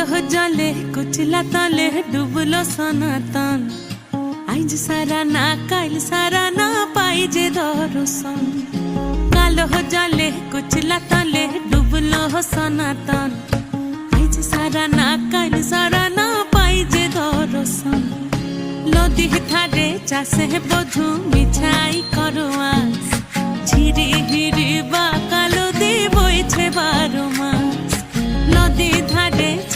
জলে কুচলা তলে ডুবলো সনাতন আইজ সারা না কাল সারা না পাই যে দর্শন কালো জলে কুচলা তলে ডুবলো সনাতন আইজ সারা না কাল সারা না পাই যে দর্শন নদী ধারে চাষে বধু মিছাই করো আস ঝিরি হিরি বা